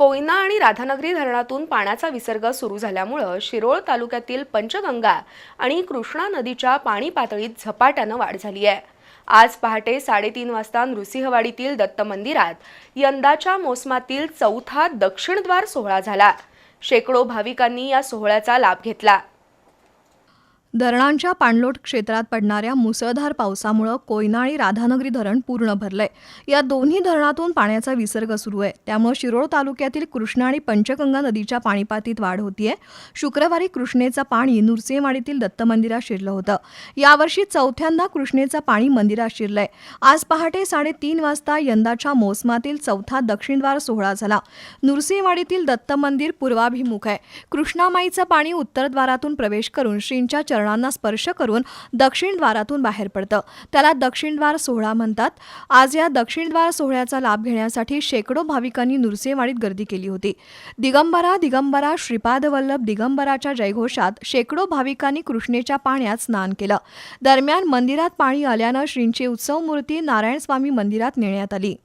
कोयना आणि राधानगरी धरणातून पाण्याचा विसर्ग सुरू झाल्यामुळं शिरोळ तालुक्यातील पंचगंगा आणि कृष्णा नदीच्या पाणी पातळीत झपाट्यानं वाढ झाली आहे. आज पहाटे साडेतीन वाजता नृसिंहवाडीतील दत्त मंदिरात यंदाच्या मोसमातील चौथा दक्षिणद्वार सोहळा झाला. शेकडो भाविकांनी या सोहळ्याचा लाभ घेतला. धरणांच्या पाणलोट क्षेत्रात पडणाऱ्या मुसळधार पावसामुळं कोयना आणि राधानगरी धरण पूर्ण भरलंय. या दोन्ही धरणातून पाण्याचा विसर्ग सुरू आहे. त्यामुळे शिरोळ तालुक्यातील कृष्णा आणि पंचगंगा नदीच्या पाणीपातीत वाढ होतीये. शुक्रवारी कृष्णेचं पाणी नुरसेवाडीतील दत्त मंदिरात शिरलं होतं. यावर्षी चौथ्यांदा कृष्णेचं पाणी मंदिरात शिरलंय. आज पहाटे साडेतीन वाजता यंदाच्या मोसमातील चौथा दक्षिणद्वार सोहळा झाला. नुरसेवाडीतील दत्त मंदिर पूर्वाभिमुख आहे. कृष्णामाईचं पाणी उत्तरद्वारातून प्रवेश करून श्रींच्या चरणांना स्पर्श करून दक्षिणद्वारातून बाहेर पडतं. त्याला दक्षिणद्वार सोहळा म्हणतात. आज या दक्षिणद्वार सोहळ्याचा लाभ घेण्यासाठी शेकडो भाविकांनी नृसिंहवाडीत गर्दी केली होती. दिगंबरा दिगंबरा श्रीपाद वल्लभ दिगंबराच्या जयघोषात शेकडो भाविकांनी कृष्णेच्या पाण्यात स्नान केलं. दरम्यान मंदिरात पाणी आल्यानं श्रींची उत्सव मूर्ती नारायणस्वामी मंदिरात नेण्यात आली.